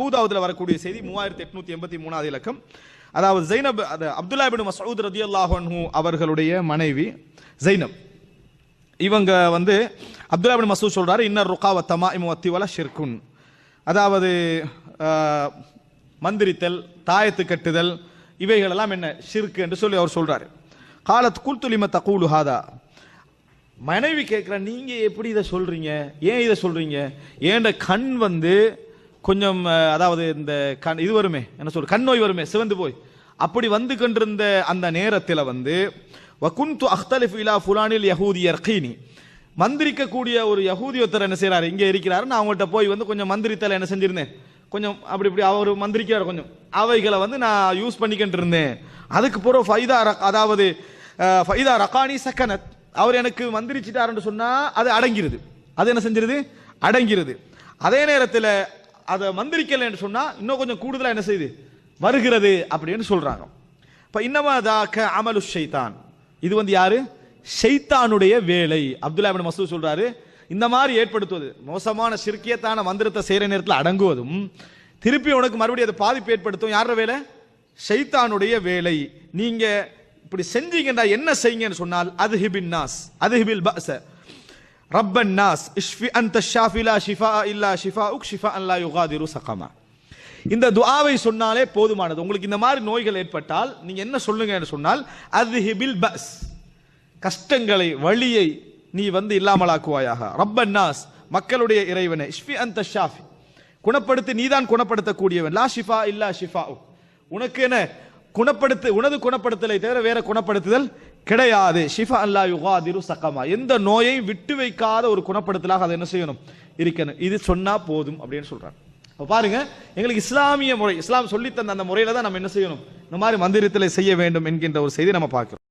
பூதாவதுல வரக்கூடிய செய்தி மூவாயிரத்தி எட்நூத்தி எண்பத்தி மூணாவது இலக்கம். அதாவது ஜைனப் அது அப்துல்லா பின் மசூத் ரதி அல்லாஹன்ஹூ அவர்களுடைய மனைவி ஜைனப். இவங்க வந்து அப்துல்லா பின் மசூத் சொல்றாரு இன்னர் ருகாவ தமா இமுவத்தி வல ஷிர்குன். அதாவது மந்திரித்தல் தாயத்து கட்டுதல் இவைகளெல்லாம் என்ன? ஷிர்கு என்று சொல்லி அவர் சொல்றாரு. காலத் குல்துலிம தகூலு ஹாதா. மனைவி கேட்குற நீங்கள் எப்படி இதை சொல்கிறீங்க ஏன் இதை சொல்கிறீங்க ஏண்ட கண் வந்து கொஞ்சம் அதாவது இந்த கண் இது வருமே என்ன சொல்ற கண் நோய் வருமே சிவந்து போய். அப்படி வந்து கொண்டிருந்த அந்த நேரத்தில் வந்து வகுந்து அஹ்தலிஃப் இலா ஃபுலானில் யஹூதி யர்கீனி. மந்திரிக்கக்கூடிய ஒரு யகூதி ஒருத்தர் என்ன செய்கிறார் இங்கே இருக்கிறாரு நான் அவங்கள்ட்ட போய் வந்து கொஞ்சம் மந்திரித்தலை என்ன செஞ்சிருந்தேன். கொஞ்சம் அப்படி இப்படி அவர் மந்திரிக்கிறார் கொஞ்சம். அவைகளை வந்து நான் யூஸ் பண்ணிக்கிட்டு இருந்தேன் அதுக்கு பிறகு ஃபைதா ரக் அதாவது ஃபைதா ரகானி சக்கனத் அவர் எனக்கு மந்திரிச்சிட்டாருன்னு சொன்னால் அது அடங்கிருது. அது என்ன செஞ்சிருது? அடங்கிருது. அதே நேரத்தில் அதை மந்திரிக்கலைன்னு சொன்னால் இன்னும் கொஞ்சம் கூடுதலாக என்ன செய்யுது வருகிறது அப்படின்னு சொல்கிறாங்க இப்போ இன்னமா தாக்க அமலு ஷைத்தான் இது வந்து யாரு? ஷைத்தானுடைய வேலை. அப்துல்லா அபின் மசூத் சொல்கிறாரு இந்த மாதிரி ஏற்படுத்துவது மோசமான சிற்கியத்தான மந்திரத்தை செய்கிற நேரத்தில் அடங்குவதும் திருப்பி உனக்கு மறுபடியும் அதை பாதிப்பு ஏற்படுத்தும் யார வேலை? ஷைத்தானுடைய வேலை. நீங்கள் இப்படி செஞ்சீங்கடா என்ன செய்யுங்கன்னு சொன்னால் அது ஹிபின் நாஸ் அது ஹிபில் ரப்பன் நாஸ் இஷ்ஃபி அந்த ஷாஃபிலா ஷிஃபா இல்லா ஷிஃபா உக் ஷிஃபா அல்லா யுகாதிரு சகமா. இந்த துஆவை சொன்னாலே போதுமானது. உங்களுக்கு இந்த மாதிரி நோய்கள் ஏற்பட்டால் நீங்கள் என்ன சொல்லுங்கன்னு சொன்னால் அது ஹிபில் பஸ். கஷ்டங்களை வழியை நீ வந்து இல்லாமலாக்குவாயாக. ரப்பன் நாஸ் மக்களுடைய இறைவனை ஷ்ஃபி அந்த ஷாஃபி. குணப்படுத்தி நீதான் குணப்படுத்தக்கூடியவன். லா ஷிஃபா இல்லா ஷிஃபா உனக்கு என்ன குணப்படுத்து உனது குணப்படுத்தலை தவிர வேற குணப்படுத்துதல் கிடையாது. ஷிஃபா அல்லா யுகாதிரு சக்கமா எந்த நோயையும் விட்டு வைக்காத ஒரு குணப்படுத்தலாக அதை என்ன செய்யணும்? இருக்கணும். இது சொன்னா போதும் அப்படின்னு சொல்றாங்க. இப்போ பாருங்க எங்களுக்கு இஸ்லாமிய முறை இஸ்லாம் சொல்லித் தந்த அந்த முறையில தான் நம்ம என்ன செய்யணும்? இந்த மாதிரி மந்திரத்தில் செய்ய வேண்டும் என்கின்ற ஒரு செய்தி நம்ம பார்க்கிறோம்.